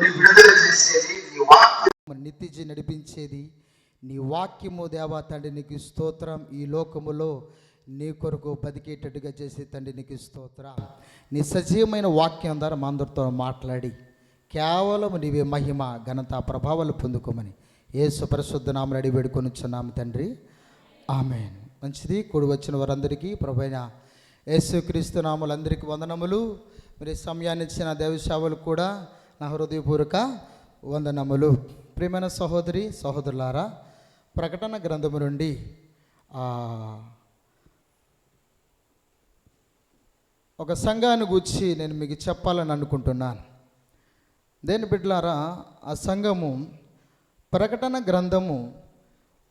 విడుదల చేసేది నీ వాక్యం నిత్యజీ నడిపించేది నీ వాక్యము దేవా తండ్రి నీకు స్తోత్రం. ఈ లోకములో నీ కొరకు బతికేటట్టుగా చేసే తండ్రి నీకు స్తోత్రం. నీ సజీవమైన వాక్యం ద్వారా మా అందరితో మాట్లాడి కేవలం నీవే మహిమ ఘనత ప్రభావాలు పొందుకోమని ఏ సుపరిశుద్ధ నామలు అడిగి వేడుకొనిచున్నాము తండ్రి. ఆమె మంచిది కూడి వచ్చిన వారందరికీ ప్రభైన యేసుక్రీస్తు నాములందరికీ వందనములు. మరి సమయాన్ని ఇచ్చిన దేవసేవలు కూడా నా హృదయపూర్వక వందనములు. ప్రియమైన సహోదరి సహోదరులారా ప్రకటన గ్రంథము నుండి ఒక సంఘాన్ని గూర్చి నేను మీకు చెప్పాలని అనుకుంటున్నాను. దేని బిడ్డలారా ఆ సంఘము ప్రకటన గ్రంథము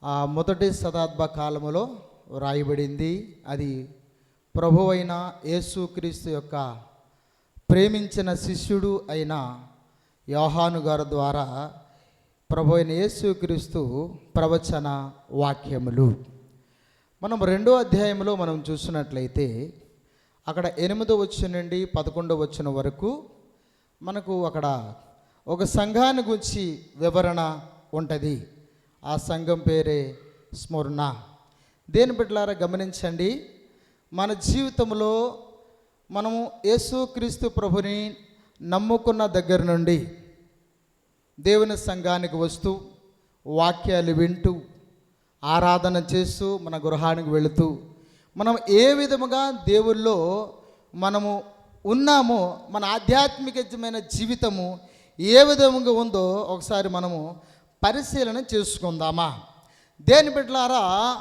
ఆ మొదటి శతాబ్ద కాలములో వ్రాయబడింది. అది ప్రభువైన యేసుక్రీస్తు యొక్క ప్రేమించిన శిష్యుడు అయిన యోహాను గారి ద్వారా ప్రభు అయిన యేసుక్రీస్తు ప్రవచన వాక్యములు. మనం రెండో అధ్యాయంలో మనం చూసినట్లయితే అక్కడ ఎనిమిదో వచ్చిన నుండి పదకొండో వచ్చిన వరకు మనకు అక్కడ ఒక సంఘాన్ని గురించి వివరణ ఉంటుంది. ఆ సంఘం పేరే స్మరణ దేని బిడ్డలారా గమనించండి మన జీవితంలో మనము యేసుక్రీస్తు ప్రభుని నమ్ముకున్న దగ్గర నుండి దేవుని సంఘానికి వస్తూ వాక్యాలు వింటూ ఆరాధన చేస్తూ మన గృహానికి వెళుతూ మనం ఏ విధముగా దేవుల్లో మనము ఉన్నామో మన ఆధ్యాత్మికమైన జీవితము ఏ విధముగా ఉందో ఒకసారి మనము పరిశీలన చేసుకుందామా? దేని బిడ్డలారా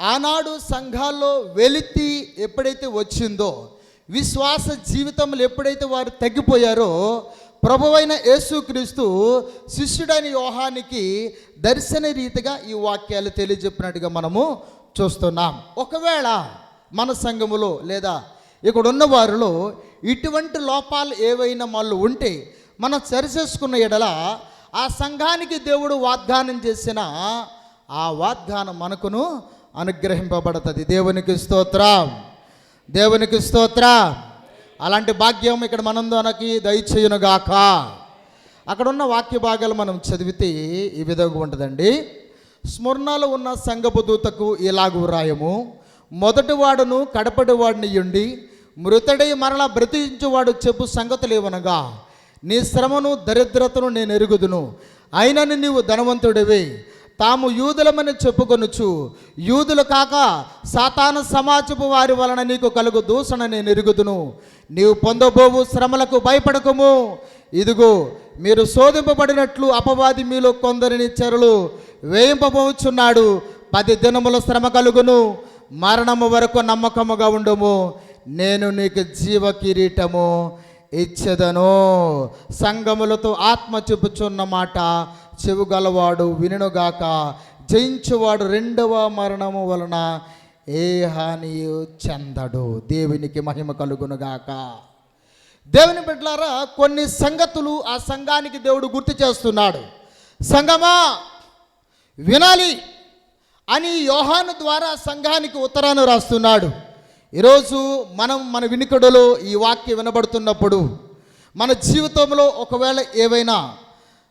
ఆనాడు సంఘాల్లో వెలితి ఎప్పుడైతే వచ్చిందో విశ్వాస జీవితంలో ఎప్పుడైతే వారు తగ్గిపోయారో ప్రభువైన యేసుక్రీస్తు శిష్యుడైన యోహానికి దర్శన రీతిగా ఈ వాక్యాలు తెలియజెప్పినట్టుగా మనము చూస్తున్నాం. ఒకవేళ మన సంఘములో లేదా ఇక్కడ ఉన్న వారిలో ఇటువంటి లోపాలు ఏవైనా వాళ్ళు ఉంటే మనం సరిచేసుకున్న ఎడల ఆ సంఘానికి దేవుడు వాగ్దానం చేసిన ఆ వాగ్దానం మనకును అనుగ్రహింపబడుతుంది. దేవునికి స్తోత్రం. దేవునికి స్తోత్రం. అలాంటి భాగ్యం ఇక్కడ మనందోనకి దయచేయునుగాక. అక్కడ ఉన్న వాక్య భాగాలు మనం చదివితే ఈ విధంగా ఉంటుందండి. స్మరణలో ఉన్న సంగపు దూతకు ఇలాగు వ్రాయము. మొదటి వాడును కడపటి వాడిని ఉండి మృతడై మరల బ్రతికించువాడు చెప్పు సంగతులేవనగా నీ శ్రమను దరిద్రతను నేను ఎరుగుదును. అయినని నీవు ధనవంతుడివి. తాము యూదులమని చెప్పుకొనుచు. యూదులు కాక సాతాను సమాజపు వారి వలన నీకు కలుగు దూషణ నేను ఎరుగుదును. నీవు పొందబోవు శ్రమలకు భయపడకుము. ఇదిగో మీరు శోధింపబడినట్లు అపవాది మీలో కొందరిని చెరలు వేయింపబోచున్నాడు. పది దినముల శ్రమ కలుగును. మరణము వరకు నమ్మకముగా ఉండుము. నేను నీకు జీవ కిరీటము ఇచ్చదను. సంగములతో ఆత్మ చెప్పుచున్న మాట చెవుగలవాడు వినుగాక జయించువాడు రెండవ మరణము వలన ఏ హాని చెందడు. దేవునికి మహిమ కలుగునుగాక. దేవుని బిడ్డలారా కొన్ని సంగతులు ఆ సంఘానికి దేవుడు గుర్తు చేస్తున్నాడు. సంగమా వినాలి అని యోహాను ద్వారా సంఘానికి ఉత్తరాన్ని రాస్తున్నాడు. ఈరోజు మనం మన వినికడలో ఈ వాక్యం వినబడుతున్నప్పుడు మన జీవితంలో ఒకవేళ ఏవైనా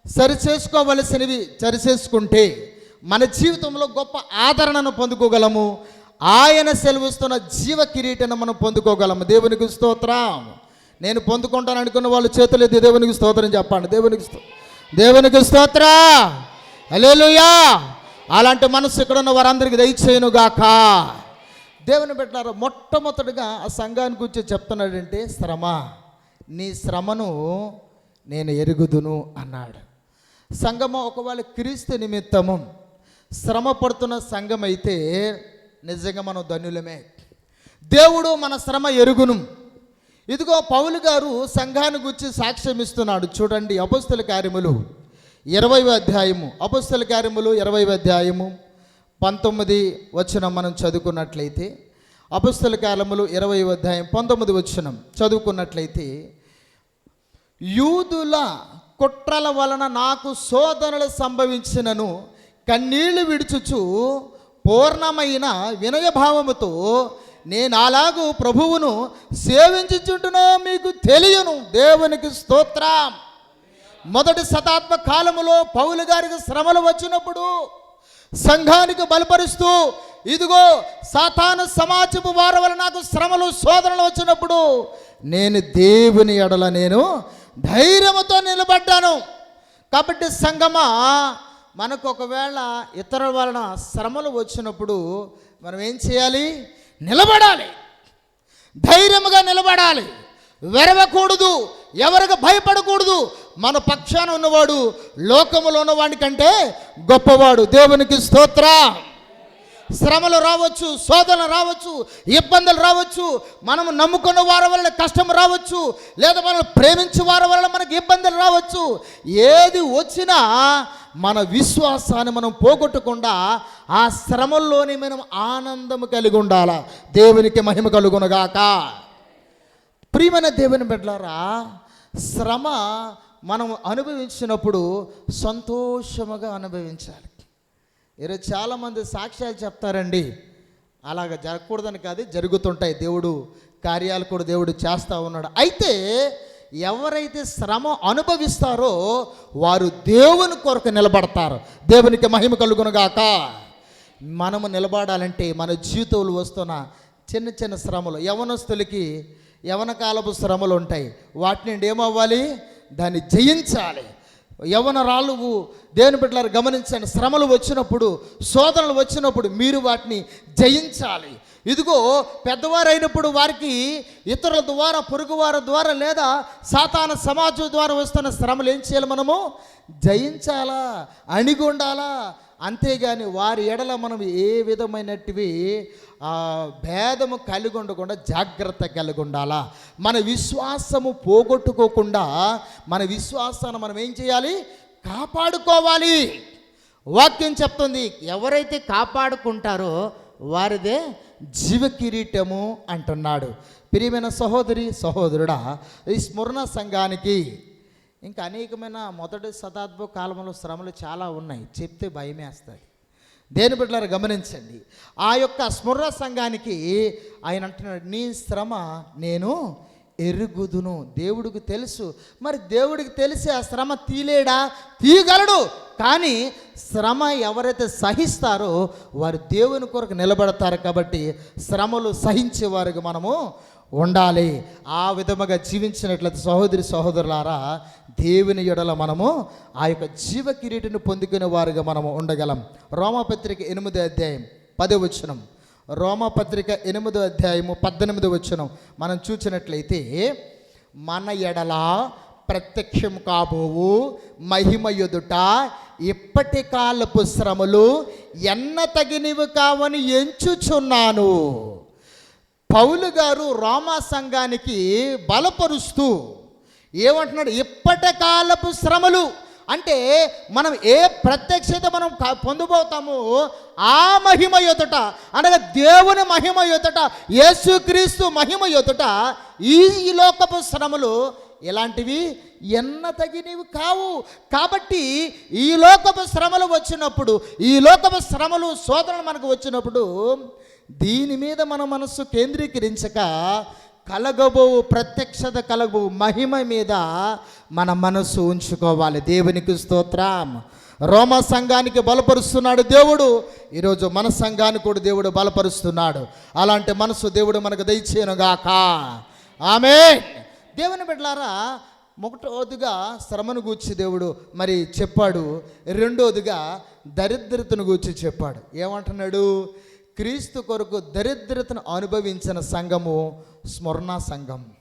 సరిచేసుకోవలసినవి సరిచేసుకుంటే మన జీవితంలో గొప్ప ఆదరణను పొందుకోగలము. ఆయన సెలవిస్తున్న జీవ కిరీటను మనం పొందుకోగలము. దేవునికి స్తోత్రం. నేను పొందుకుంటాను అనుకున్న వాళ్ళు చేతులు దేవునికి స్తోత్రం చెప్పండి. దేవునికి స్తో- దేవునికి స్తోత్ర. హలేలుయా అలాంటి మనసు ఇక్కడ ఉన్న వారందరికీ దయచేయను గాక దేవుని పెట్టినారు మొట్టమొదటిగా ఆ సంఘాన్ని గురించి చెప్తున్నాడంటే శ్రమ. నీ శ్రమను నేను ఎరుగుదును అన్నాడు. సంఘము ఒకవేళ క్రీస్తు నిమిత్తము శ్రమ పడుతున్న సంఘం అయితే నిజంగా మనం ధన్యులమే. దేవుడు మన శ్రమ ఎరుగును. ఇదిగో పౌలు గారు సంఘాన్ని గురించి సాక్ష్యం ఇస్తున్నాడు. చూడండి అపస్తుల కార్యములు ఇరవై అధ్యాయము. అపస్తుల కార్యములు ఇరవై అధ్యాయము పంతొమ్మిది వచ్చిన మనం చదువుకున్నట్లయితే అపస్తుల కాలములు ఇరవై అధ్యాయం పంతొమ్మిది వచ్చినం చదువుకున్నట్లయితే యూదుల కుట్రల వలన నాకు శోధనలు సంభవించినను కన్నీళ్ళు విడుచుచు పూర్ణమైన వినయభావముతో నేను అలాగూ ప్రభువును సేవించుచుంటునో మీకు తెలియను. దేవునికి స్తోత్రం. మొదటి శతాబ్ద కాలములో పౌలు గారికి శ్రమలు వచ్చినప్పుడు సంఘానికి బలపరుస్తూ ఇదిగో సాతాను సమాజపు వారి వల్ల నాకు శ్రమలు శోధనలు వచ్చినప్పుడు నేను దేవుని ఎడల నేను ధైర్యముతో నిలబడ్డాను. కాబట్టి సంగమా మనకు ఒకవేళ ఇతరుల వలన శ్రమలు వచ్చినప్పుడు మనం ఏం చేయాలి? నిలబడాలి. ధైర్యముగా నిలబడాలి. వెరవకూడదు. ఎవరికి భయపడకూడదు. మన పక్షాన ఉన్నవాడు లోకములో ఉన్నవాడి కంటే గొప్పవాడు. దేవునికి స్తోత్ర. శ్రమలు రావచ్చు శోధనలు రావచ్చు ఇబ్బందులు రావచ్చు మనం నమ్ముకున్న వారి వల్ల కష్టం రావచ్చు లేదా మనం ప్రేమించే వారి వల్ల మనకి ఇబ్బందులు రావచ్చు. ఏది వచ్చినా మన విశ్వాసాన్ని మనం పోగొట్టకుండా ఆ శ్రమల్లోనే మనం ఆనందం కలిగి ఉండాల? దేవునికి మహిమ కలుగునగాక. ప్రియమైన దేవుని బిడ్డలారా శ్రమ మనం అనుభవించినప్పుడు సంతోషముగా అనుభవించాలి. ఈరోజు చాలామంది సాక్ష్యాలు చెప్తారండి. అలాగ జరగకూడదని కాదు జరుగుతుంటాయి. దేవుడు కార్యాలు కూడా దేవుడు చేస్తూ ఉన్నాడు. అయితే ఎవరైతే శ్రమ అనుభవిస్తారో వారు దేవుని కొరకు నిలబడతారు. దేవునికి మహిమ కలుగునుగాక. మనము నిలబడాలంటే మన జీవితంలో వస్తున్న చిన్న చిన్న శ్రమలు యవనస్తులకి యవన కాలపు శ్రమలు ఉంటాయి. వాటి నుండి ఏమవ్వాలి? దాన్ని జయించాలి. యవన రాళ్ళు దేవుని బిడ్డలారు గమనించండి శ్రమలు వచ్చినప్పుడు శోధనలు వచ్చినప్పుడు మీరు వాటిని జయించాలి. ఇదిగో పెద్దవారైనప్పుడు వారికి ఇతరుల ద్వారా పొరుగువారి ద్వారా లేదా సాతాన సమాజం ద్వారా వస్తున్న శ్రమలు ఏం చేయాలి మనము? జయించాలా? అణిగి ఉండాలా? అంతేగాని వారి ఎడల మనం ఏ విధమైనటివి భేదము కలిగి ఉండకుండా జాగ్రత్త కలిగి ఉండాలా? మన విశ్వాసము పోగొట్టుకోకుండా మన విశ్వాసాన్ని మనం ఏం చేయాలి? కాపాడుకోవాలి. వాక్యం చెప్తుంది ఎవరైతే కాపాడుకుంటారో వారిదే జీవ కిరీటము అంటున్నాడు. ప్రియమైన సహోదరి సహోదరుడా ఈ స్మరణ సంఘానికి ఇంకా అనేకమైన మొదటి శతాబ్ద కాలంలో శ్రమలు చాలా ఉన్నాయి. చెప్తే భయమేస్తుంది దేని బిడ్డలారు గమనించండి. ఆ యొక్క స్మృర సంఘానికి ఆయన అంటున్నాడు నీ శ్రమ నేను ఎరుగుదును. దేవుడికి తెలుసు. మరి దేవుడికి తెలిసి ఆ శ్రమ తీలేడా? తీయగలడు. కానీ శ్రమ ఎవరైతే సహిస్తారో వారు దేవుని కొరకు నిలబడతారు కాబట్టి శ్రమలు సహించే వారికి మనము ఉండాలి. ఆ విధముగా జీవించినట్లయితే సహోదరి సహోదరులారా దేవుని ఎడల మనము ఆ యొక్క జీవ కిరీటిని పొందుకునే వారుగా మనము ఉండగలం. రోమపత్రిక ఎనిమిదో అధ్యాయం పదో వచనం. రోమపత్రిక ఎనిమిదో అధ్యాయము పద్దెనిమిదో వచనం. మనం చూసినట్లయితే మన ఎడల ప్రత్యక్షం కాబోవు మహిమ ఎదుట ఇప్పటి కాలపు శ్రమలు ఎన్న తగినవి కావని ఎంచుచున్నాను. పౌలు గారు రోమా సంఘానికి బలపరుస్తూ ఏమంటున్నాడు? ఇప్పటి కాలపు శ్రమలు. అంటే మనం ఏ ప్రత్యక్షత మనం పొందబోతామో ఆ మహిమ ఎదుట అనగా దేవుని మహిమ ఎదుట యేసుక్రీస్తు మహిమ ఎదుట ఈ ఈ లోకపు శ్రమలు ఇలాంటివి ఎన్న తగినవి కావు. కాబట్టి ఈ లోకపు శ్రమలు వచ్చినప్పుడు ఈ లోకపు శ్రమలు శోధనలు మనకు వచ్చినప్పుడు దీని మీద మన మనస్సు కేంద్రీకరించక కలగబోవు ప్రత్యక్షత కలగబోవు మహిమ మీద మన మనస్సు ఉంచుకోవాలి. దేవునికి స్తోత్రం. రోమ సంఘానికి బలపరుస్తున్నాడు దేవుడు. ఈరోజు మన సంఘాన్ని కూడా దేవుడు బలపరుస్తున్నాడు. అలాంటి మనసు దేవుడు మనకు దయచేయనుగాక ఆమె దేవుని బిడ్డలారా ఒకటోదిగా శ్రమను గూర్చి దేవుడు మరి చెప్పాడు. రెండోదిగా దరిద్రతను గూర్చి చెప్పాడు. ఏమంటున్నాడు? క్రీస్తు కొరకు దరిద్రతను అనుభవించిన సంఘము స్మరణ సంఘం.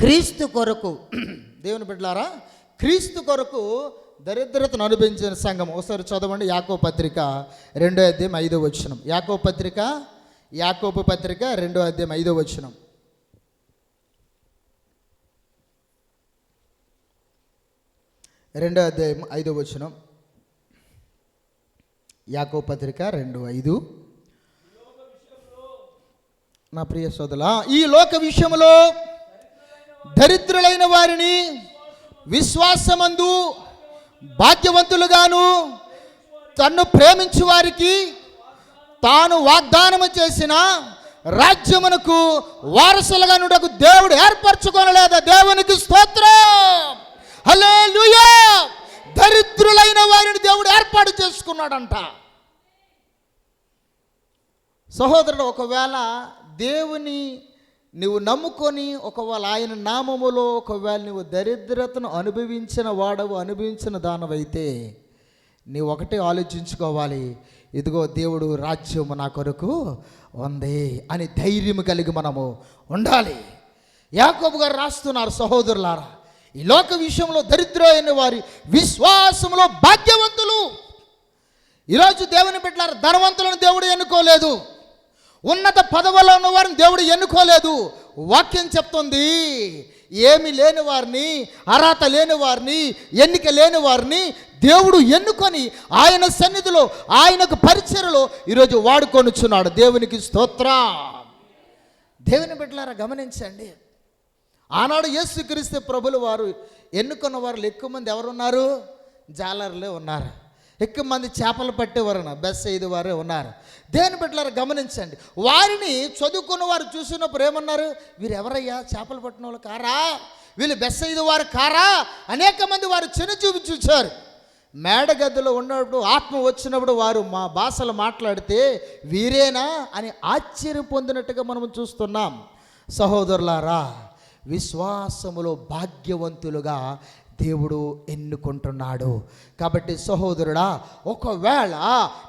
క్రీస్తు కొరకు దేవుని బిడ్డలారా క్రీస్తు కొరకు దరిద్రతను అనుభవించిన సంఘం. ఒకసారి చదవండి యాకో పత్రిక రెండో అధ్యాయం ఐదో వచనం. యాకో పత్రిక యాకోపు పత్రిక రెండో అధ్యాయం ఐదో వచనం. రెండో అధ్యాయం ఐదో వచనం. యాకో పత్రిక రెండు ఐదు. నా ప్రియ సోదల ఈ లోక విషయంలో దరిద్రులైన వారిని విశ్వాసమందు భాగ్యవంతులుగాను తన్ను ప్రేమించు వారికి తాను వాగ్దానము చేసిన రాజ్యమునకు వారసులుగా నుండకు దేవుడు ఏర్పరచుకోనలేదా? దేవునికి స్తోత్రం. హల్లెలూయా. దరిద్రులైన వారిని దేవుడు ఏర్పాటు చేసుకున్నాడంట. సహోదరుడు ఒకవేళ దేవుని నువ్వు నమ్ముకొని ఒకవేళ ఆయన నామములో ఒకవేళ నువ్వు దరిద్రతను అనుభవించిన వాడవు అనుభవించిన దానవైతే నీవు ఒకటే ఆలోచించుకోవాలి. ఇదిగో దేవుడు రాజ్యము నా కొరకు ఉంది అని ధైర్యం కలిగి మనము ఉండాలి. యాకోబు గారు రాస్తున్నారు సహోదరులారా. ఈ లోక విషయంలో దరిద్రైన వారి విశ్వాసంలో భాగ్యవంతులు. ఈరోజు దేవుని బిడ్డలారు ధనవంతులను దేవుడు ఎన్నుకోలేదు. ఉన్నత పదవుల్లో ఉన్న వారిని దేవుడు ఎన్నుకోలేదు. వాక్యం చెప్తుంది ఏమి లేని వారిని అర్హత లేని వారిని ఎన్నిక లేని వారిని దేవుడు ఎన్నుకొని ఆయన సన్నిధిలో ఆయనకు పరిచయలో ఈరోజు వాడుకొనుచున్నాడు. దేవునికి స్తోత్ర. దేవుని బిడ్డలారా గమనించండి. ఆనాడు యేసుక్రీస్తు ప్రభులు వారు ఎన్నుకున్న వారు ఎక్కువ మంది ఎవరున్నారు? జాలర్లే ఉన్నారు. ఎక్కువ మంది చేపలు పట్టేవారు బెస్ ఐదు వారే ఉన్నారు. దేని బిడ్డలారా గమనించండి. వారిని చదువుకున్న వారు చూసినప్పుడు ఏమన్నారు? వీరు ఎవరయ్యా చేపలు పట్టిన వాళ్ళు కారా? వీళ్ళు బెస్ ఐదు వారు కారా? అనేక మంది వారు చిన్న చూపి చూచారు మేడగదిలో ఉన్నప్పుడు ఆత్మ వచ్చినప్పుడు వారు మా భాషలు మాట్లాడితే వీరేనా అని ఆశ్చర్యం పొందినట్టుగా మనం చూస్తున్నాం. సహోదరులారా విశ్వాసములో భాగ్యవంతులుగా దేవుడు ఎన్నుకుంటున్నాడు. కాబట్టి సహోదరుడా ఒకవేళ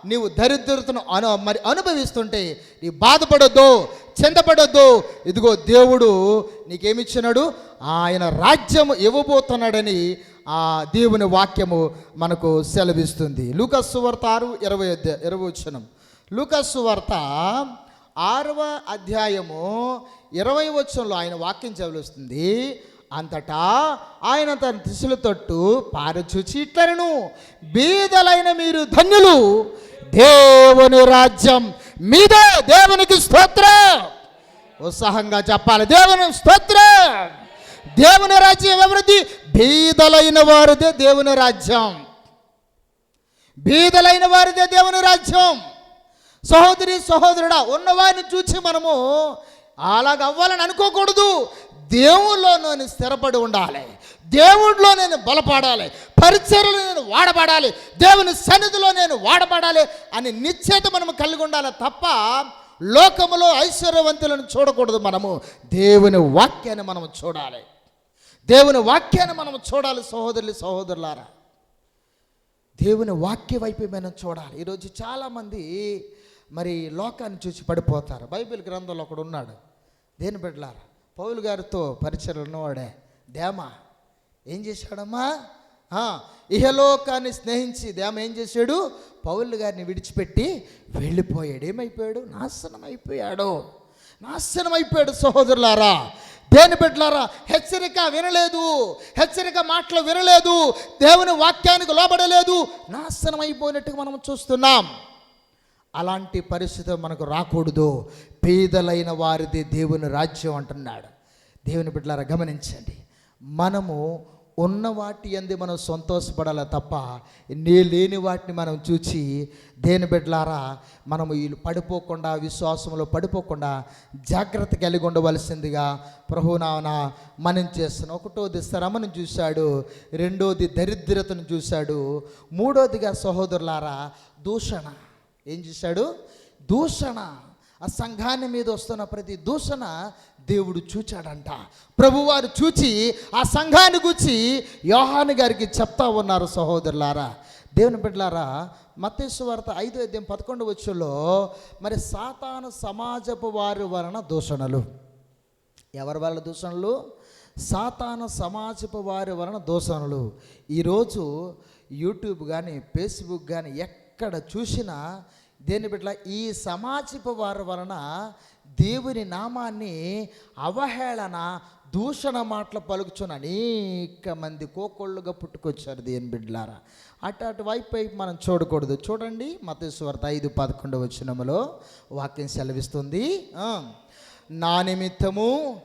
నీవు దరిద్రతను అను మరి అనుభవిస్తుంటే నీ బాధపడొద్దు చెందపడొద్దు ఇదిగో దేవుడు నీకేమిచ్చినాడు? ఆయన రాజ్యము ఇవ్వబోతున్నాడని ఆ దేవుని వాక్యము మనకు సెలవిస్తుంది. లూకస్సు వార్త ఆరు ఇరవై ఇరవై వచ్చినం లూకస్సు వార్త ఆరవ అధ్యాయము ఇరవై వచ్చంలో ఆయన వాక్యం చదివిస్తుంది అంతటా ఆయన తన దిశలు తొట్టు పారచూచి ఇట్లను బీదలైన మీరు ధన్యులు. దేవుని రాజ్యం మీదే దేవునికి స్తోత్ర. ఉత్సాహంగా చెప్పాలి దేవుని స్తోత్ర. దేవుని రాజ్యం అభివృద్ధి బీదలైన వారిదే దేవుని రాజ్యం. బీదలైన వారిదే దేవుని రాజ్యం. సహోదరి సహోదరుడా ఉన్నవారిని చూసి మనము అలాగ అవ్వాలని అనుకోకూడదు. దేవుల్లో నేను స్థిరపడి ఉండాలి. దేవుడిలో నేను బలపడాలి. పరిచయలో నేను వాడబడాలి. దేవుని సన్నిధిలో నేను వాడబడాలి అని నిశ్చేత మనం కలిగి ఉండాలి తప్ప లోకములో ఐశ్వర్యవంతులను చూడకూడదు మనము. దేవుని వాక్యాన్ని మనం చూడాలి. దేవుని వాక్యాన్ని మనం చూడాలి సహోదరులు సహోదరులారా. దేవుని వాక్య వైపు మనం చూడాలి. ఈరోజు చాలామంది మరి లోకాన్ని చూసి పడిపోతారు. బైబిల్ గ్రంథంలో ఒకడు ఉన్నాడు. దేని బిడ్డలారా? పౌలు గారితో పరిచయం ఉన్నవాడే. దేమా ఏం చేశాడమ్మా? ఇహలోకాన్ని స్నేహించి దేమ ఏం చేశాడు? పౌలు గారిని విడిచిపెట్టి వెళ్ళిపోయాడు. ఏమైపోయాడు? నాశనం అయిపోయాడు నాశనం అయిపోయాడు సహోదరులారా. దేని బిడ్డలారా? హెచ్చరిక వినలేదు. హెచ్చరిక మాటలు వినలేదు. దేవుని వాక్యానికి లోబడలేదు. నాశనం అయిపోయినట్టుగా మనం చూస్తున్నాం. అలాంటి పరిస్థితి మనకు రాకూడదు. పేదలైన వారిది దేవుని రాజ్యం అంటున్నాడు. దేవుని బిడ్డలారా గమనించండి. మనము ఉన్న వాటి అంది మనం సంతోషపడాలి తప్ప నీ లేని వాటిని మనం చూచి దేని బిడ్డలారా మనము వీళ్ళు పడిపోకుండా విశ్వాసంలో పడిపోకుండా జాగ్రత్త కలిగి ఉండవలసిందిగా ప్రభునామన మనం చేస్తున్నాం. ఒకటోది శ్రమను చూశాడు రెండోది దరిద్రతను చూశాడు మూడోదిగా సహోదరులారా దూషణ. ఏం చేశాడు? దూషణ. ఆ సంఘాన్ని మీద వస్తున్న ప్రతి దూషణ దేవుడు చూచాడంట. ప్రభువారు చూచి ఆ సంఘాన్ని గుచ్చి యోహాను గారికి చెప్తా ఉన్నారు సహోదరులారా. దేవుని బిడ్డలారా మత్తేసు వార్త ఐదో అధ్యాయం పదకొండు వచ్చులో మరి సాతాను సమాజపు వారి వలన దూషణలు. ఎవరి వల్ల దూషణలు? సాతాను సమాజపు వారి వలన దూషణలు. ఈరోజు యూట్యూబ్ కానీ ఫేస్బుక్ కానీ ఎక్కడ చూసినా దేని బిడ్డ ఈ సమాజపు వారి వలన దేవుని నామాన్ని అవహేళన దూషణ మాటలు పలుకుచున్న అనేక మంది కోకోళ్ళుగా పుట్టుకొచ్చారు దేని బిడ్డలారా. అటు అటు వైపు వైపు మనం చూడకూడదు. చూడండి మతేశ్వర్త ఐదు పదకొండు వచ్చినములో వాక్యం సెలవిస్తుంది. నా నిమిత్తము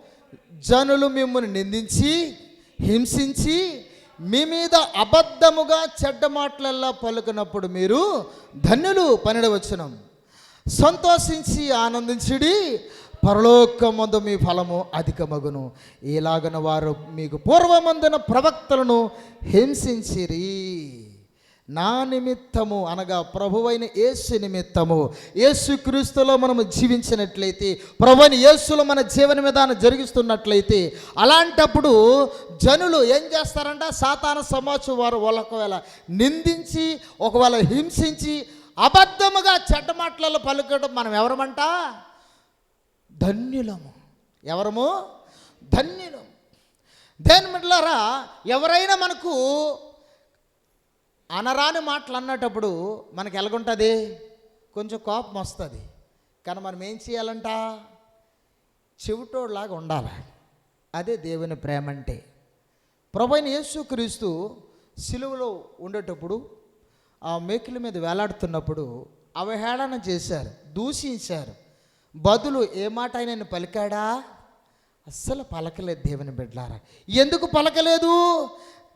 జనులు మిమ్మల్ని నిందించి హింసించి మీ మీద అబద్ధముగా చెడ్డ మాటలల్లా పలుకున్నప్పుడు మీరు ధన్యులు పనిడవచ్చును సంతోషించి ఆనందించిడి పరలోకమందు మీ ఫలము అధికమగును. ఇలాగన వారు మీకు పూర్వమందున ప్రవక్తలను హింసించిరి. నా నిమిత్తము అనగా ప్రభువైన యేసు నిమిత్తము. యేసు క్రీస్తులో మనము జీవించినట్లయితే ప్రభువైన యేసులో మన జీవన విధానం జరిగిస్తున్నట్లయితే అలాంటప్పుడు జనులు ఏం చేస్తారంట? సాతాన సమాజం వారు వాళ్ళ ఒకవేళ నిందించి ఒకవేళ హింసించి అబద్ధముగా చెడ్డ మాటలలో పలుకడం మనం ఎవరమంట? ధన్యులము. ఎవరము? ధన్యులం. దేని మిట్లారా ఎవరైనా మనకు అనరాని మాటలు అన్నటప్పుడు మనకి ఎలాగుంటుంది? కొంచెం కోపం వస్తుంది. కానీ మనం ఏం చేయాలంట? చెవిటోళ్ళలాగా ఉండాలి. అదే దేవుని ప్రేమ అంటే ప్రభైన యేసు క్రీస్తు సిలువలో ఉండేటప్పుడు ఆ మేకుల మీద వేలాడుతున్నప్పుడు అవహేళన చేశారు దూషించారు. బదులు ఏ మాట ఆయన పలికాడా? అస్సలు పలకలేదు దేవుని బిడ్డారా ఎందుకు పలకలేదు?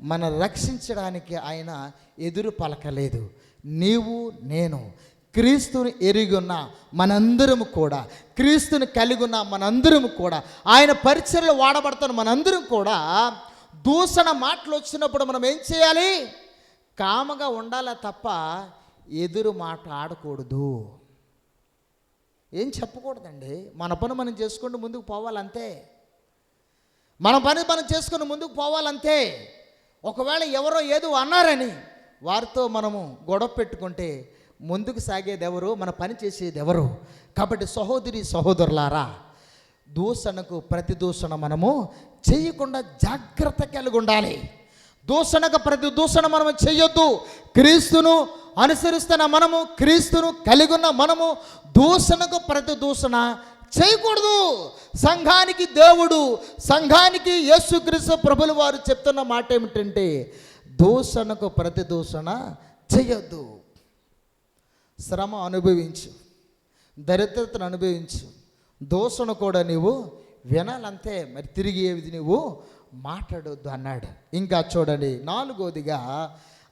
మన రక్షించడానికి ఆయన ఎదురు పలకలేదు. నీవు నేను క్రీస్తుని ఎరిగున్న మనందరము కూడా క్రీస్తుని కలిగి ఉన్న మనందరము కూడా ఆయన పరిచయలో వాడబడుతున్న మనందరం కూడా దూషణ మాటలు వచ్చినప్పుడు మనం ఏం చేయాలి? కామగా ఉండాలా తప్ప ఎదురు మాట ఆడకూడదు. ఏం చెప్పకూడదండి? మన పని మనం చేసుకుంటూ ముందుకు పోవాలంతే. మన పని మనం చేసుకుని ముందుకు పోవాలంతే. ఒకవేళ ఎవరో ఏదో అన్నారని వారితో మనము గొడవ పెట్టుకుంటే ముందుకు సాగేది ఎవరు మన పని చేసేది ఎవరు కాబట్టి సహోదరి సహోదరులారా దూషణకు ప్రతి దూషణ మనము చేయకుండా జాగ్రత్త కలిగి ఉండాలి. దూషణకు ప్రతి దూషణ మనము చేయొద్దు. క్రీస్తును అనుసరిస్తున్న మనము క్రీస్తును కలిగి ఉన్న మనము దూషణకు ప్రతి దూషణ చేయకూడదు. సంఘానికి దేవుడు సంఘానికి యేసుక్రీస్తు ప్రభులు వారు చెప్తున్న మాట ఏమిటంటే దూషణకు ప్రతి దూషణ చేయొద్దు. శ్రమ అనుభవించు. దరిద్రతను అనుభవించు. దోషణ కూడా నీవు వినాలంతే. మరి తిరిగి ఏది నీవు మాట్లాడొద్దు అన్నాడు. ఇంకా చూడండి నాలుగోదిగా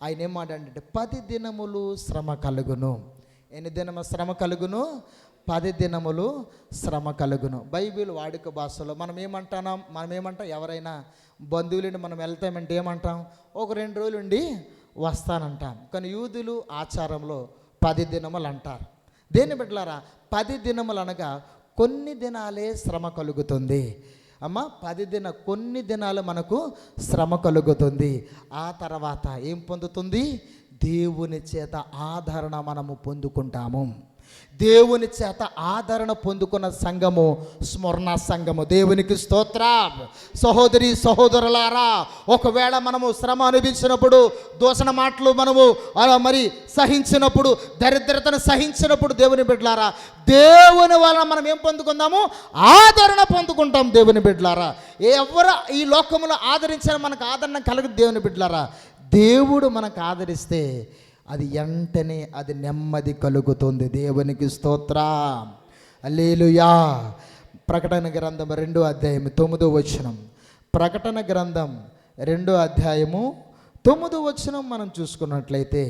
ఆయన ఏమాడంటే పది దినములు శ్రమ కలుగును. ఎన్ని దినము శ్రమ కలుగును? పది దినములు శ్రమ కలుగును. బైబిల్ వాడుక భాషలో మనం ఏమంటున్నాం మనం ఏమంటాం? ఎవరైనా బంధువులని మనం వెళ్తామంటే ఏమంటాం? ఒక రెండు రోజులు ఉండి వస్తానంటాం. కానీ యూదులు ఆచారంలో పది దినములు అంటారు. దేని బిడ్డలారా? పది దినములు అనగా కొన్ని దినాలే శ్రమ కలుగుతుంది. అమ్మ పది దిన కొన్ని దినాలు మనకు శ్రమ కలుగుతుంది. ఆ తర్వాత ఏం పొందుతుంది? దేవుని చేత ఆదరణ మనము పొందుకుంటాము. దేవుని చేత ఆదరణ పొందుకున్న సంఘము స్మరణ సంఘము. దేవునికి స్తోత్ర. సహోదరి సహోదరులారా ఒకవేళ మనము శ్రమ అనిపించినప్పుడు దూషణ మాటలు మనము అలా మరి సహించినప్పుడు దరిద్రతను సహించినప్పుడు దేవుని బిడ్డలారా దేవుని వలన మనం ఏం పొందుకుందాము? ఆదరణ పొందుకుంటాం దేవుని బిడ్డలారా. ఎవరు ఈ లోకంలో ఆదరించిన మనకు ఆదరణ కలగదు దేవుని బిడ్డలారా. దేవుడు మనకు ఆదరిస్తే అది వెంటనే అది నెమ్మది కలుగుతుంది. దేవునికి స్తోత్ర. అల్లేలుయా ప్రకటన గ్రంథం రెండో అధ్యాయం తొమ్మిదో వచనం. ప్రకటన గ్రంథం రెండో అధ్యాయము తొమ్మిదో వచనం మనం చూసుకున్నట్లయితే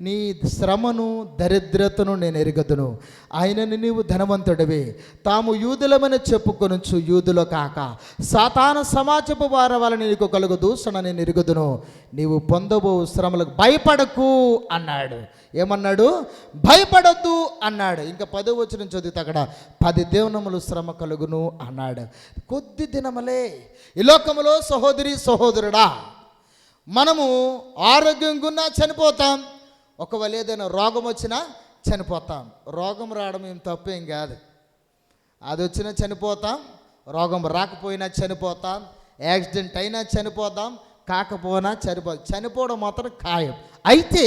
నీ శ్రమను దరిద్రతను నేను ఎరగదును. ఆయనని నీవు ధనవంతుడివి. తాము యూదులమని చెప్పుకొనుచు యూదులో కాక సాతాన సమాజపు వారి వలన నీకు కలుగు దూషణ నేను ఎరుగుదును. నీవు పొందబో శ్రమలకు భయపడకు అన్నాడు. ఏమన్నాడు? భయపడద్దు అన్నాడు. ఇంకా పదో వచ్చిన చదివితే అక్కడ. పది దేవనములు శ్రమ కలుగును అన్నాడు. కొద్ది దినములే. ఈ లోకములో సహోదరి సహోదరుడా మనము ఆరోగ్యంగా చనిపోతాం. ఒకవేళ ఏదైనా రోగం వచ్చినా చనిపోతాం. రోగం రావడం ఏం తప్పేం కాదు. అది వచ్చినా చనిపోతాం రోగం రాకపోయినా చనిపోతాం యాక్సిడెంట్ అయినా చనిపోతాం కాకపోయినా చనిపోతాం చనిపోవడం మాత్రం ఖాయం. అయితే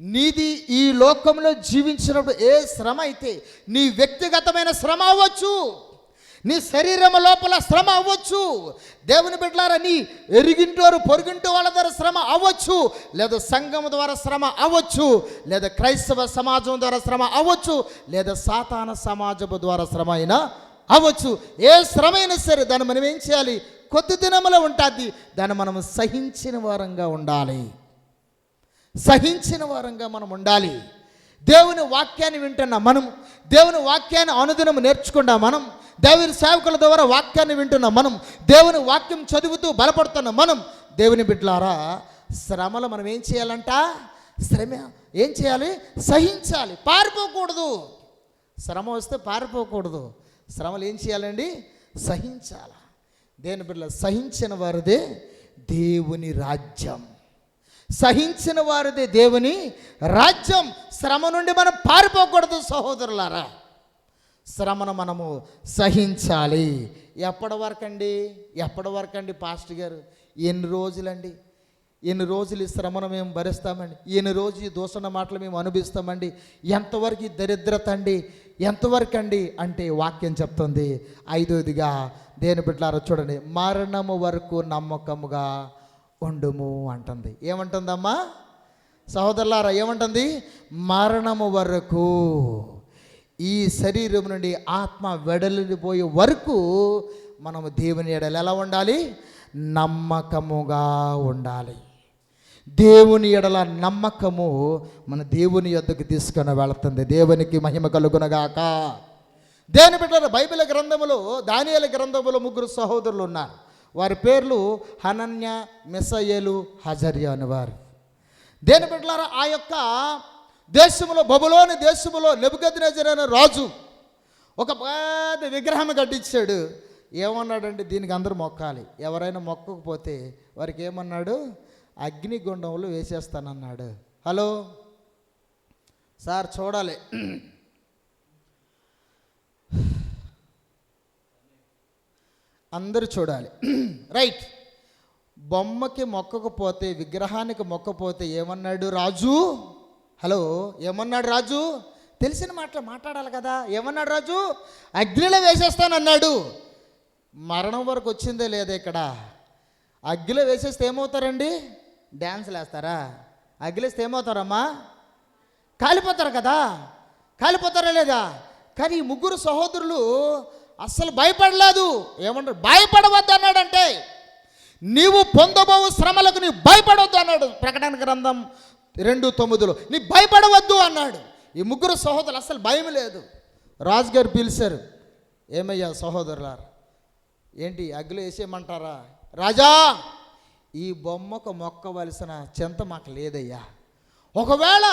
నీది ఈ లోకంలో జీవించినప్పుడు ఏ శ్రమ అయితే నీ వ్యక్తిగతమైన శ్రమ అవ్వచ్చు. నీ శరీరం లోపల శ్రమ అవ్వచ్చు. దేవుని బిడ్డలారా నీ ఎరిగింటోరు పొరుగుంటూ వాళ్ళ ద్వారా శ్రమ అవ్వచ్చు. లేదా సంఘం ద్వారా శ్రమ అవ్వచ్చు. లేదా క్రైస్తవ సమాజం ద్వారా శ్రమ అవ్వచ్చు. లేదా సాతాన సమాజపు ద్వారా శ్రమ అయినా అవ్వచ్చు. ఏ శ్రమ అయినా సరే దాన్ని మనం ఏం చేయాలి? కొద్ది దినములో ఉంటుంది. దాన్ని మనం సహించిన వారంగా ఉండాలి. సహించిన వారంగా మనం ఉండాలి. దేవుని వాక్యాన్ని వింటున్న మనము దేవుని వాక్యాన్ని అనుదినం నేర్చుకున్నాం మనం దేవుని సేవకుల ద్వారా వాక్యాన్ని వింటున్నాం మనం దేవుని వాక్యం చదువుతూ బలపడుతున్నాం మనం దేవుని బిడ్డలారా శ్రమలు మనం ఏం చేయాలంట? శ్రమ ఏం చేయాలి? సహించాలి పారిపోకూడదు. శ్రమ వస్తే పారిపోకూడదు. శ్రమలు ఏం చేయాలండి? సహించాలి. దేని బిడ్డలు సహించిన వారిదే దేవుని రాజ్యం. సహించిన వారిదే దేవుని రాజ్యం. శ్రమ నుండి మనం పారిపోకూడదు సహోదరులారా. శ్రమను మనము సహించాలి. ఎప్పటి వరకు అండి ఎప్పటి వరకు అండి పాస్టర్ గారు? ఎన్ని రోజులండి? ఎన్ని రోజులు ఈ శ్రమను మేము భరిస్తామండి? ఎన్ని రోజు ఈ దూషణ మాటలు మేము అనుభవిస్తామండి? ఎంతవరకు ఈ దరిద్రత అండి? ఎంతవరకు అండి అంటే వాక్యం చెప్తుంది. ఐదోదిగా దేని బిడ్డారో చూడండి మరణము వరకు నమ్మకముగా ఉండుము అంటుంది. ఏమంటుందమ్మా? సహోదరులారా ఏమంటుంది? మరణము వరకు ఈ శరీరం నుండి ఆత్మ వెడలిపోయే వరకు మనము దేవుని ఎడలు ఎలా ఉండాలి? నమ్మకముగా ఉండాలి. దేవుని ఎడల నమ్మకము మన దేవుని యొద్దకు తీసుకొని వెళుతుంది. దేవునికి మహిమ కలుగునగాక. దేని బిడ్డ బైబిల్ గ్రంథములో దానియాల గ్రంథములో ముగ్గురు సహోదరులు ఉన్నారు. వారి పేర్లు హనన్య మెసయేలు హజర్య అనేవారు. దేని బిడ్డలారా ఆ యొక్క దేశంలో బబులోని దేశంలో నెబుకద్నెజరైన రాజు ఒక పెద్ద విగ్రహం కట్టించాడు. ఏమన్నాడంటే దీనికి అందరూ మొక్కాలి. ఎవరైనా మొక్కకపోతే వారికి ఏమన్నాడు? అగ్నిగుండంలో వేసేస్తానన్నాడు. హలో? సార్ చూడాలి. అందరూ చూడాలి. రైట్ బొమ్మకి మొక్కకపోతే విగ్రహానికి మొక్కపోతే ఏమన్నాడు రాజు? హలో ఏమన్నాడు రాజు? తెలిసిన మాటలు మాట్లాడాలి కదా. ఏమన్నాడు రాజు? అగ్నిలో వేసేస్తానన్నాడు. మరణం వరకు వచ్చిందే లేదా ఇక్కడ? అగ్గిలో వేసేస్తే ఏమవుతారండి? డ్యాన్స్లు వేస్తారా అగ్గిలేస్తే ఏమవుతారమ్మా? కాలిపోతారు కదా. కాలిపోతారా లేదా? కానీ ఈ ముగ్గురు సహోదరులు అస్సలు భయపడలేదు. ఏమంటారు? భయపడవద్దు అన్నాడంటే నీవు పొందబోవు శ్రమలకు నీ భయపడవద్దు అన్నాడు ప్రకటన గ్రంథం రెండు తొమ్మిదిలో. నీ భయపడవద్దు అన్నాడు. ఈ ముగ్గురు సహోదరులు అసలు భయం లేదు. రాజుగారు పిలిచారు ఏమయ్యా సహోదరులారు ఏంటి అగ్గిలో వేసేయమంటారా? రాజా ఈ బొమ్మకు మొక్కవలసిన చింత మాకు లేదయ్యా. ఒకవేళ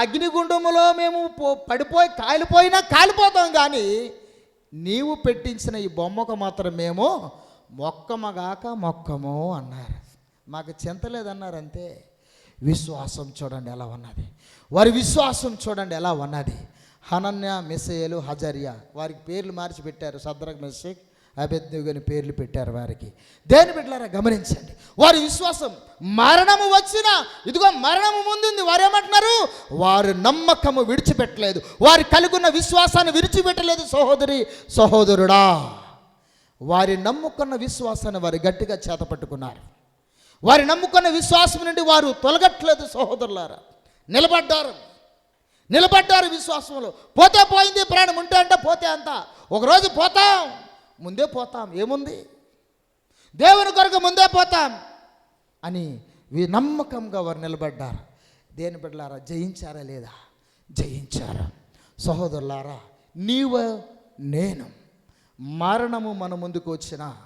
అగ్నిగుండములో మేము పడిపోయి కాలిపోయినా కాలిపోతాం కానీ నీవు పెట్టించిన ఈ బొమ్మకు మాత్రం మేము మొక్కమగాక మొక్కము అన్నారు. మాకు చింత లేదన్నారు అంతే. విశ్వాసం చూడండి ఎలా ఉన్నది. వారి విశ్వాసం చూడండి ఎలా ఉన్నది. హనన్య మెస్సయ్యలు హజరియా వారికి పేర్లు మార్చి పెట్టారు సద్రక్ మెసేక్ అభిజ్ఞని పేర్లు పెట్టారు వారికి. దేని బిడ్డలారా గమనించండి. వారి విశ్వాసం మరణము వచ్చినా ఇదిగో మరణము ముందుంది వారు ఏమంటున్నారు వారు నమ్మకము విడిచిపెట్టలేదు. వారు కలుగున్న విశ్వాసాన్ని విడిచిపెట్టలేదు సహోదరి సహోదరుడా. వారి నమ్ముకున్న విశ్వాసాన్ని వారు గట్టిగా చేతపట్టుకున్నారు. వారి నమ్ముకున్న విశ్వాసం నుండి వారు తొలగట్లేదు సహోదరులారా. నిలబడ్డారు. నిలబడ్డారు విశ్వాసంలో. పోతే పోయింది ప్రాణం ఉంటే అంటే పోతే అంత. ఒకరోజు పోతాం. ముందే పోతాం. ఏముంది? దేవుని కొరకు ముందే పోతాం అని నమ్మకంగా వారు నిలబడ్డారు. దేని బిడ్డలారా? జయించారా లేదా? జయించారా. సహోదరులారా నీవు నేను మరణము మన ముందుకు వచ్చిన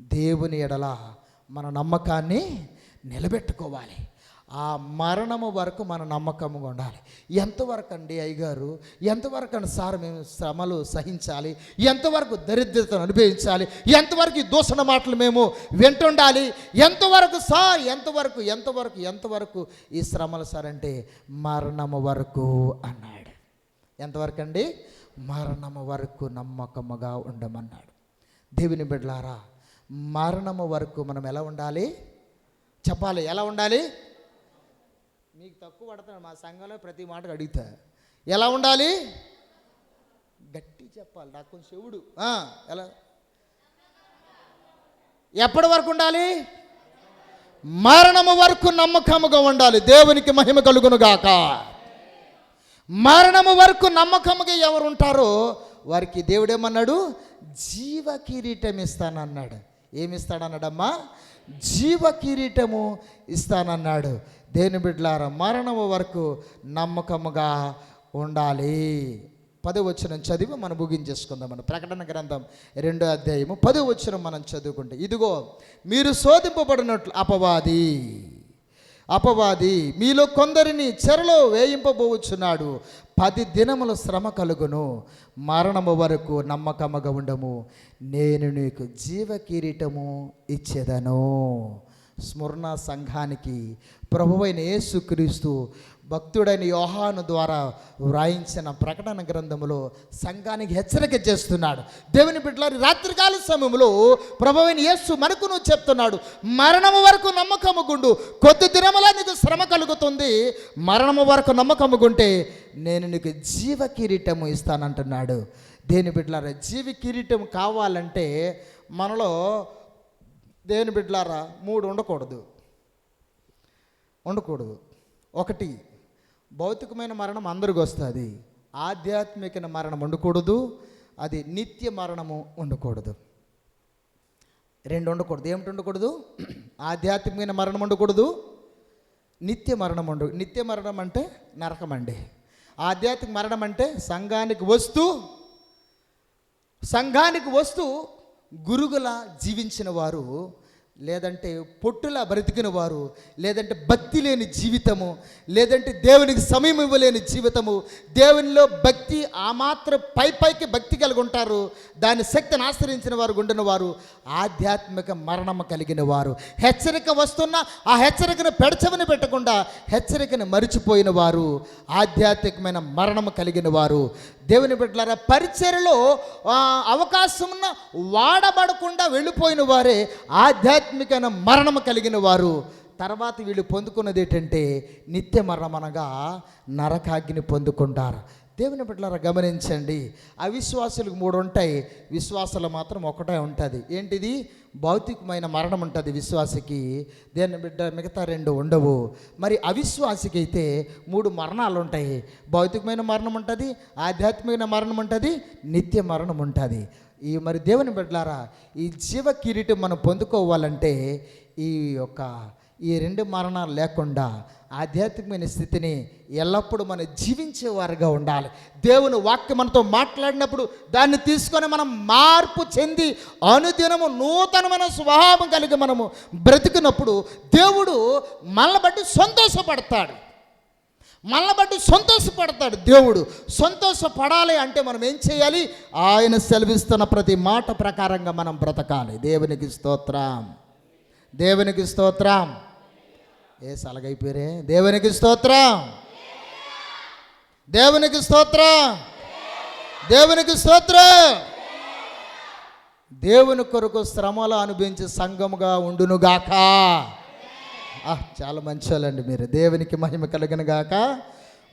దేవుని ఎడల మన నమ్మకాన్ని నిలబెట్టుకోవాలి. ఆ మరణము వరకు మన నమ్మకంగా ఉండాలి. ఎంతవరకు అండి అయ్యగారు? ఎంతవరకు అండి సార్ మేము శ్రమలు సహించాలి? ఎంతవరకు దరిద్రతను అనుభవించాలి? ఎంతవరకు ఈ దూషణ మాటలు మేము వింటుండాలి? ఎంతవరకు సార్ ఎంతవరకు ఎంతవరకు ఎంతవరకు ఈ శ్రమలు సార్ అంటే మరణము వరకు అన్నాడు. ఎంతవరకు అండి మరణము వరకు నమ్మకముగా ఉండమన్నాడు. దేవుని బిడ్డలారా మరణము వరకు మనం ఎలా ఉండాలి? చెప్పాలి ఎలా ఉండాలి? మీకు తక్కువ పడతాను మా సంఘంలో ప్రతి మాటకు అడుగుతా. ఎలా ఉండాలి? గట్టి చెప్పాలి నాకు కొంచెం చెవుడు. ఎలా? ఎప్పటి వరకు ఉండాలి? మరణము వరకు నమ్మకముగా ఉండాలి దేవునికి మహిమ కలుగునుగాక మరణము వరకు నమ్మకముగా ఎవరు ఉంటారో వారికి దేవుడేమన్నాడు జీవ కిరీటం ఇస్తానన్నాడు. ఏమి ఇస్తాడన్నాడమ్మా జీవ కిరీటము ఇస్తానన్నాడు. దేని బిడ్డలారా మరణము వరకు నమ్మకముగా ఉండాలి. పదో వచ్చిన చదివి మనం ముగించేసుకుందాం మనం ప్రకటన గ్రంథం రెండో అధ్యాయము పదో వచ్చిన మనం చదువుకుంటే ఇదిగో మీరు శోధింపబడినట్లు అపవాది. అపవాది మీలో కొందరిని చెరలో వేయింపబోచున్నాడు. పది దినముల శ్రమ కలుగును. మరణము వరకు నమ్మకముగా ఉండము. నేను నీకు జీవ కిరీటము ఇచ్చేదను. స్మరణ సంఘానికి ప్రభువైన యేసుక్రీస్తు భక్తుడైన యోహాను ద్వారా వ్రాయించిన ప్రకటన గ్రంథములో సంఘానికి హెచ్చరిక చేస్తున్నాడు. దేవుని బిడ్డలారి రాత్రికాల సమయంలో ప్రభువైన యేసు మనకును చెప్తున్నాడు మరణము వరకు నమ్మకము గుండు కొద్ది దినముల నీకు శ్రమ కలుగుతుంది. మరణము వరకు నమ్మకము గుంటే నేను నీకు జీవ కిరీటము ఇస్తానంటున్నాడు. దేని బిడ్డలారా జీవ కిరీటం కావాలంటే మనలో దేని బిడ్డలారా మూడు ఉండకూడదు. ఉండకూడదు. ఒకటి భౌతికమైన మరణం అందరికి వస్తుంది. ఆధ్యాత్మిక మరణం ఉండకూడదు. అది నిత్య మరణము ఉండకూడదు. రెండు ఉండకూడదు. ఏమిటి ఉండకూడదు? ఆధ్యాత్మికమైన మరణం ఉండకూడదు. నిత్య మరణం ఉండు నిత్య మరణం అంటే నరకం అండి. ఆధ్యాత్మిక మరణం అంటే సంఘానికి వస్తూ సంఘానికి వస్తూ గురుగుల జీవించిన వారు లేదంటే పొట్టులా బ్రతికిన వారు లేదంటే భక్తి లేని జీవితము లేదంటే దేవునికి సమయం ఇవ్వలేని జీవితము దేవునిలో భక్తి ఆ మాత్రం పై పైకి భక్తి కలిగి ఉంటారు దాని శక్తిని ఆశ్రయించిన వారు ఉండిన వారు ఆధ్యాత్మిక మరణము కలిగిన వారు హెచ్చరిక వస్తున్న ఆ హెచ్చరికను పెడచమని పెట్టకుండా హెచ్చరికను మరిచిపోయిన వారు ఆధ్యాత్మికమైన మరణము కలిగిన వారు దేవుని బిడ్డలారా పరిచయలో అవకాశం ఉన్న వాడబడకుండా వెళ్ళిపోయిన వారే ఆధ్యాత్మికమైన మరణము కలిగిన వారు తర్వాత వీళ్ళు పొందుకున్నది ఏంటంటే నిత్య మరణం అనగా నరకాగ్ని పొందుకుంటారు. దేవుని బిడ్డలారా గమనించండి. అవిశ్వాసులకు మూడు ఉంటాయి. విశ్వాసాలు మాత్రం ఒకటే ఉంటుంది. ఏంటిది? భౌతికమైన మరణం ఉంటుంది విశ్వాసికి. దేని బిడ్డ మిగతా రెండు ఉండవు. మరి అవిశ్వాసికి అయితే మూడు మరణాలు ఉంటాయి. భౌతికమైన మరణం ఉంటుంది ఆధ్యాత్మికమైన మరణం ఉంటుంది నిత్య మరణం ఉంటుంది. ఈ మరి దేవుని బిడ్డలారా ఈ జీవ కిరీటం మనం పొందుకోవాలంటే ఈ యొక్క ఈ రెండు మరణాలు లేకుండా ఆధ్యాత్మికమైన స్థితిని ఎల్లప్పుడూ మనం జీవించేవారుగా ఉండాలి. దేవుని వాక్యం మనతో మాట్లాడినప్పుడు దాన్ని తీసుకొని మనం మార్పు చెంది అనుదినము నూతనమైన స్వభావం కలిగి మనము బ్రతికినప్పుడు దేవుడు మనల్ని బట్టి సంతోషపడతాడు. మనల్ని బట్టి సంతోషపడతాడు దేవుడు. సంతోషపడాలి అంటే మనం ఏం చేయాలి? ఆయన సెలవిస్తున్న ప్రతి మాట ప్రకారంగా మనం బ్రతకాలి. దేవునికి స్తోత్రం. దేవునికి స్తోత్రం. ఏ సలగైపోయారే? దేవునికి స్తోత్రం. దేవునికి స్తోత్రం. దేవునికి స్తోత్రం. దేవుని కొరకు శ్రమలు అనుభవించే సంఘముగా ఉండునుగాక. చాలా మంచి వాళ్ళండి మీరు. దేవునికి మహిమ కలిగిన గాక.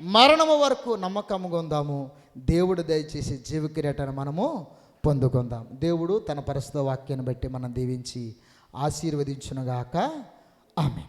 మరణము వరకు నమ్మకముగా ఉందాము. దేవుడు దయచేసి జీవకిరీటాన్ని మనము పొందుకుందాం. దేవుడు తన పరిస్థితి వాక్యాన్ని బట్టి మనం దీవించి ఆశీర్వదించునుగాక ఆమె